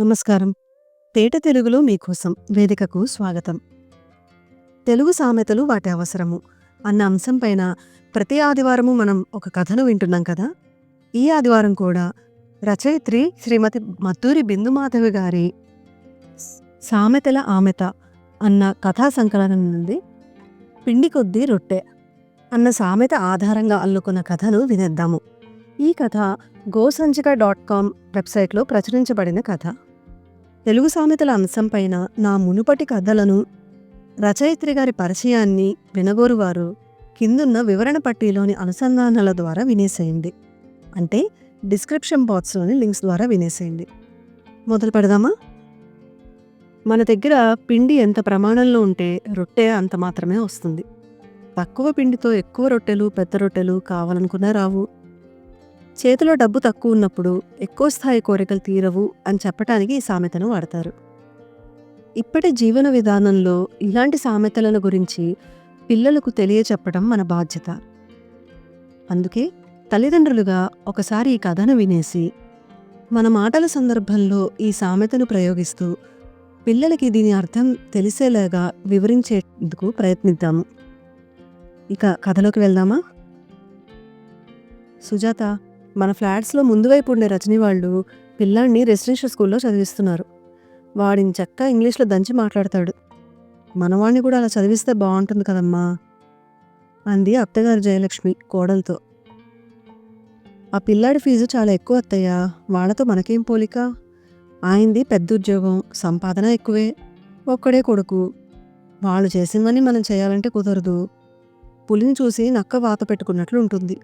నమస్కారం. తేట తెలుగులో మీకోసం వేదికకు స్వాగతం. తెలుగు సామెతలు వాటి అవసరము. అన్న అంశం పైన ప్రతి ఆదివారము మనం ఒక కథను వింటున్నాం కదా? ఈ ఆదివారం కూడా రచయిత్రి శ్రీమతి మత్తూరి బిందుమాధవి గారి సామెతల ఆమెత అన్న కథా సంకలనం నుండి పిండి కొద్దీ రొట్టె అన్న సామెత ఆధారంగా అల్లుకున్న కథను వినేద్దాము. ఈ కథ గోసంచిక డాట్ కామ్ వెబ్సైట్లో ప్రచురించబడిన కథ. తెలుగు సామెతల అంశంపైన నా మునుపటి కథలను రచయిత్రి గారి పరిచయాన్ని వినగోరువారు కిందున్న వివరణ పట్టీలోని అనుసంధానాల ద్వారా వినేసేయండి. అంటే డిస్క్రిప్షన్ బాక్స్లోని లింక్స్ ద్వారా వినేసేయండి. మొదలు పెడదామా? మన దగ్గర పిండి ఎంత ప్రమాణంలో ఉంటే రొట్టె అంత మాత్రమే వస్తుంది. తక్కువ పిండితో ఎక్కువ రొట్టెలు పెద్ద రొట్టెలు కావాలనుకున్నా రావు. చేతిలో డబ్బు తక్కువ ఉన్నప్పుడు ఎక్కువ స్థాయి కోరికలు తీరవు అని చెప్పటానికి ఈ సామెతను వాడతారు. ఇప్పటి జీవన విధానంలో ఇలాంటి సామెతలను గురించి పిల్లలకు తెలియచెప్పడం మన బాధ్యత. అందుకే తల్లిదండ్రులుగా ఒకసారి ఈ కథను వినేసి మన మాటల సందర్భంలో ఈ సామెతను ప్రయోగిస్తూ పిల్లలకి దీని అర్థం తెలిసేలాగా వివరించేందుకు ప్రయత్నిద్దాము ఇక కథలోకి వెళ్దామా? సుజాత మన ఫ్లాట్స్లో ముందు వైపు ఉండే రజని వాళ్ళు పిల్లాడిని రెసిడెన్షియల్ స్కూల్లో చదివిస్తున్నారు. వాడిని చక్క ఇంగ్లీష్లో దంచి మాట్లాడతాడు. మనవాణ్ణి కూడా అలా చదివిస్తే బాగుంటుంది కదమ్మా! అంది అత్తగారు జయలక్ష్మి కోడలతో. ఆ పిల్లాడి ఫీజు చాలా ఎక్కువ అత్తయ్యా. వాళ్ళతో మనకేం పోలిక? ఆయింది పెద్ద ఉద్యోగం సంపాదన ఎక్కువే. ఒక్కడే కొడుకు. వాళ్ళు చేసిందని మనం చేయాలంటే కుదరదు. పులిని చూసి నక్క వాత పెట్టుకున్నట్లు ఉంటుంది.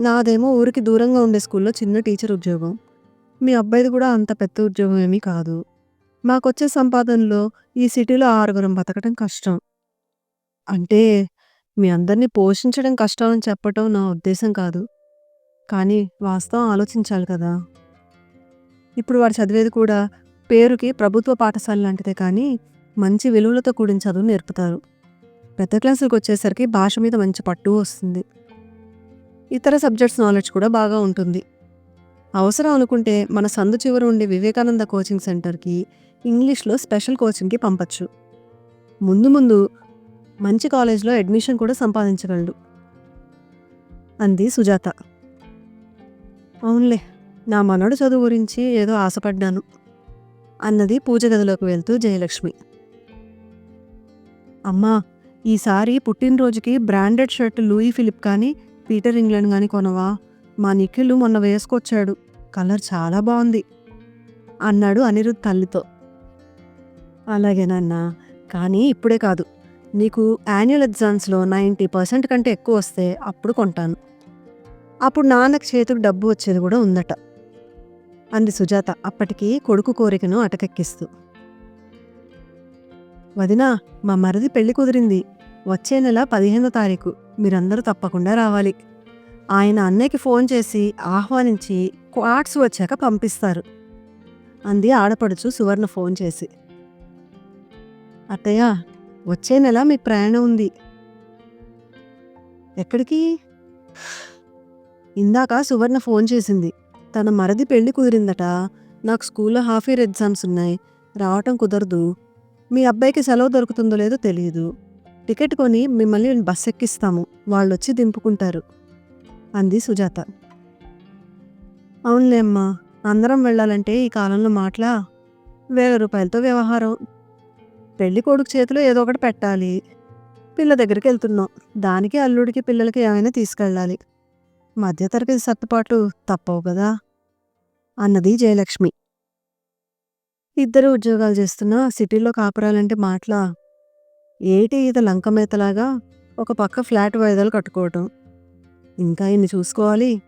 నాదేమో ఊరికి దూరంగా ఉండే స్కూల్లో చిన్న టీచర్ ఉద్యోగం. మీ అబ్బాయిది కూడా అంత పెద్ద ఉద్యోగం ఏమీ కాదు. మాకొచ్చే సంపాదనలో ఈ సిటీలో ఆరుగురం బతకటం కష్టం. అంటే మీ అందరినీ పోషించడం కష్టం అని చెప్పటం నా ఉద్దేశం కాదు. కానీ వాస్తవం ఆలోచించాలి కదా. ఇప్పుడు వాడు చదివేది కూడా పేరుకి ప్రభుత్వ పాఠశాల లాంటిదే కానీ మంచి విలువలతో కూడిన చదువు నేర్పుతారు. పెద్ద క్లాసులకు వచ్చేసరికి భాష మీద మంచి పట్టు వస్తుంది. ఇతర సబ్జెక్ట్స్ నాలెడ్జ్ కూడా బాగా ఉంటుంది. అవసరం అనుకుంటే మన సందు చివర ఉండే వివేకానంద కోచింగ్ సెంటర్కి ఇంగ్లీష్లో స్పెషల్ కోచింగ్కి పంపచ్చు. ముందు ముందు మంచి కాలేజ్లో అడ్మిషన్ కూడా సంపాదించగలడు. అంది సుజాత. అవునులే నా మనడు చదువు గురించి ఏదో ఆశపడ్డాను అన్నది పూజ గదిలోకి వెళ్తూ జయలక్ష్మి. అమ్మా ఈసారి పుట్టినరోజుకి బ్రాండెడ్ షర్ట్ లూయి ఫిలిప్ కానీ పీటర్ ఇంగ్లాండ్ కానీ కొనవా? మా నిఖిల్ మొన్న వేసుకొచ్చాడు. కలర్ చాలా బాగుంది. అన్నాడు అనిరుద్ తల్లితో. అలాగేనన్నా కానీ ఇప్పుడే కాదు. నీకు యాన్యువల్ ఎగ్జామ్స్లో నైంటీ పర్సెంట్ కంటే ఎక్కువ వస్తే అప్పుడు కొంటాను. అప్పుడు నాన్నకు చేతికి డబ్బు వచ్చేది కూడా ఉందట. అంది సుజాత అప్పటికి కొడుకు కోరికను అటకెక్కిస్తూ. వదినా మా మరిది పెళ్ళి కుదిరింది. వచ్చే నెల పదిహేనో తారీఖు. మీరందరూ తప్పకుండా రావాలి. ఆయన అన్నయ్యకి ఫోన్ చేసి ఆహ్వానించి క్వార్ట్స్ వచ్చాక పంపిస్తారు. అంది ఆడపడుచు సువర్ణ ఫోన్ చేసి. అత్తయ్య వచ్చే నెల మీ ప్రయాణం ఉంది. ఎక్కడికి? ఇందాక సువర్ణ ఫోన్ చేసింది. తన మరది పెళ్ళి కుదిరిందట. నాకు స్కూల్లో హాఫ్ ఇయర్ ఎగ్జామ్స్ ఉన్నాయి. రావటం కుదరదు. మీ అబ్బాయికి సెలవు దొరుకుతుందో లేదో తెలియదు. టికెట్ కొని మిమ్మల్ని బస్ ఎక్కిస్తాము వాళ్ళు వచ్చి దింపుకుంటారు. అంది సుజాత. అవునులే అమ్మా అందరం వెళ్ళాలంటే ఈ కాలంలో మాటలా వేల రూపాయలతో వ్యవహారం. పెళ్ళి కొడుకు చేతిలో ఏదో ఒకటి పెట్టాలి. పిల్ల దగ్గరికి వెళ్తున్నాం. దానికి అల్లుడికి పిల్లలకి ఏమైనా తీసుకెళ్ళాలి. మధ్యతరగతి సర్దుపాట్లు తప్పవు కదా? అన్నది జయలక్ష్మి. ఇద్దరు ఉద్యోగాలు చేస్తున్నా సిటీలో కాపురాలంటే మాటలా ఏటి ఈత లంకమేతలాగా ఒక పక్క ఫ్లాట్ వాయిదాలు కట్టుకోవటం. ఇంకా ఇన్ని చూసుకోవాలి?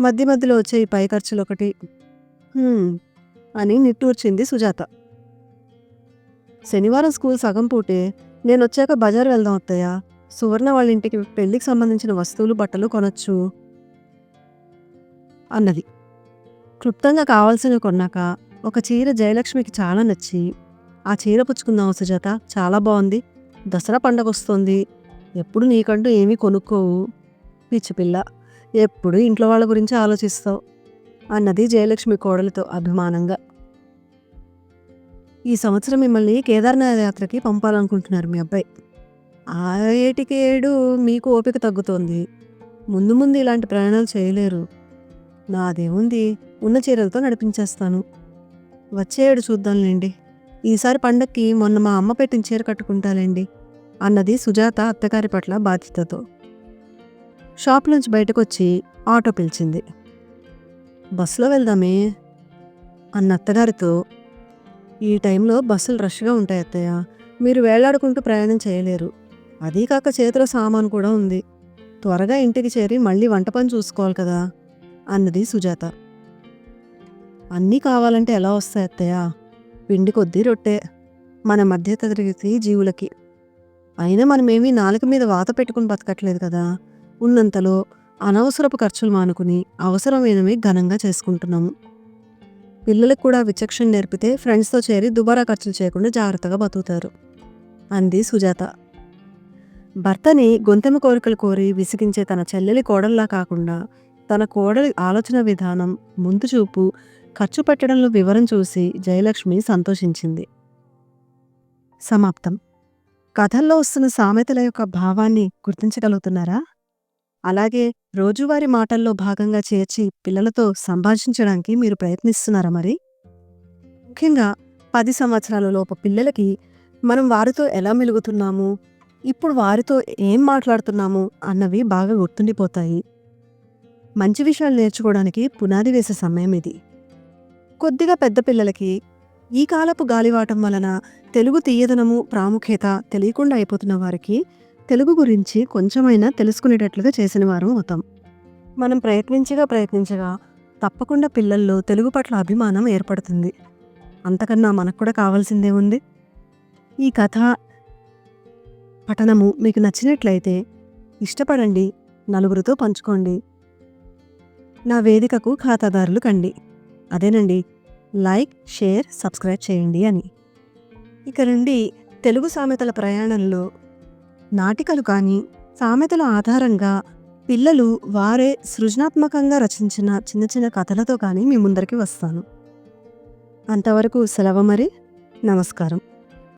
మధ్య మధ్యలో వచ్చే ఈ పై ఖర్చులు ఒకటి అని నిట్టూర్చింది సుజాత. శనివారం స్కూల్ సగం పూటే నేను వచ్చాక బజార్ వెళ్దాం అత్తయ్య. సువర్ణ వాళ్ళ ఇంటికి పెళ్ళికి సంబంధించిన వస్తువులు బట్టలు కొనొచ్చు అన్నది. క్లుప్తంగా కావాల్సినవి కొన్నాక ఒక చీర జయలక్ష్మికి చాలా నచ్చి ఆ చీర పుచ్చుకుందాం సుజాత చాలా బాగుంది దసరా పండగ వస్తుంది ఎప్పుడు నీకంటూ ఏమీ కొనుక్కోవు. పిచ్చిపిల్ల ఎప్పుడు ఇంట్లో వాళ్ళ గురించి ఆలోచిస్తావు? అన్నది జయలక్ష్మి కోడలతో అభిమానంగా. ఈ సంవత్సరం మిమ్మల్ని కేదార్నాథ్ యాత్రకి పంపాలనుకుంటున్నారు మీ అబ్బాయి. ఆ ఏటికి ఏడు మీకు ఓపిక తగ్గుతోంది. ముందు ముందు ఇలాంటి ప్రయాణాలు చేయలేరు. నాదేముంది ఉన్న చీరలతో నడిపించేస్తాను. వచ్చే ఏడు చూద్దాంలేండి. ఈసారి పండక్కి మొన్న మా అమ్మ పెట్టిన చీర కట్టుకుంటాలేండి. అన్నది సుజాత అత్తగారి పట్ల బాధ్యతతో. షాప్ నుంచి బయటకు వచ్చి ఆటో పిలిచింది. బస్సులో వెళ్దామే అన్న అత్తగారితో. ఈ టైంలో బస్సులు రష్గా ఉంటాయి అత్తయ్య మీరు వేలాడుకుంటూ ప్రయాణం చేయలేరు. అదీ కాక చేతిలో సామాను కూడా ఉంది. త్వరగా ఇంటికి చేరి మళ్ళీ వంట పని చూసుకోవాలి కదా అన్నది సుజాత. అన్నీ కావాలంటే ఎలా వస్తాయి అత్తయ్య? పిండి కొద్దీ రొట్టె మన మధ్య తరగతి జీవులకి. అయినా మనమేమీ నాలుక మీద వాత పెట్టుకుని బతకట్లేదు కదా. ఉన్నంతలో అనవసరపు ఖర్చులు మానుకుని అవసరమైనవి ఘనంగా చేసుకుంటున్నాము. పిల్లలకు కూడా విచక్షణ నేర్పితే ఫ్రెండ్స్తో చేరి దుబారా ఖర్చులు చేయకుండా జాగ్రత్తగా బతుకుతారు. అంది సుజాత. భర్తని గొంతెమ కోరికలు కోరి విసిగించే తన చెల్లెలి కోడల్లా కాకుండా తన కోడలి ఆలోచన విధానం ముందు చూపు ఖర్చు పెట్టడంలో వివరం చూసి జయలక్ష్మి సంతోషించింది. సమాప్తం. కథల్లో వస్తున్న సామెతల యొక్క భావాన్ని గుర్తించగలుగుతున్నారా? అలాగే రోజువారీ మాటల్లో భాగంగా చేర్చి పిల్లలతో సంభాషించడానికి మీరు ప్రయత్నిస్తున్నారా మరి? ముఖ్యంగా పది సంవత్సరాల లోపు పిల్లలకి మనం వారితో ఎలా మెలుగుతున్నాము? ఇప్పుడు వారితో ఏం మాట్లాడుతున్నాము? అన్నవి బాగా గుర్తుండిపోతాయి. మంచి విషయాలు నేర్చుకోవడానికి పునాది వేసే సమయం ఇది. కొద్దిగా పెద్ద పిల్లలకి ఈ కాలపు గాలివాటం వలన తెలుగు తీయదనము ప్రాముఖ్యత తెలియకుండా అయిపోతున్న వారికి తెలుగు గురించి కొంచెమైనా తెలుసుకునేటట్లుగా చేసిన వారం అవుతాం మనం ప్రయత్నించగా ప్రయత్నించగా తప్పకుండా పిల్లల్లో తెలుగు పట్ల అభిమానం ఏర్పడుతుంది. అంతకన్నా మనకు కూడా కావాల్సిందే ఉంది. ఈ కథ పఠనము మీకు నచ్చినట్లయితే ఇష్టపడండి నలుగురితో పంచుకోండి. నా వేదికకు ఖాతాదారులు కండి. అదేనండి. లైక్ షేర్ సబ్స్క్రైబ్ చేయండి అని. ఇక నుండి తెలుగు సామెతల ప్రయాణంలో నాటికలు కానీ సామెతల ఆధారంగా పిల్లలు వారే సృజనాత్మకంగా రచించిన చిన్న చిన్న కథలతో కానీ మీ ముందరికి వస్తాను. అంతవరకు సెలవు మరి. నమస్కారం.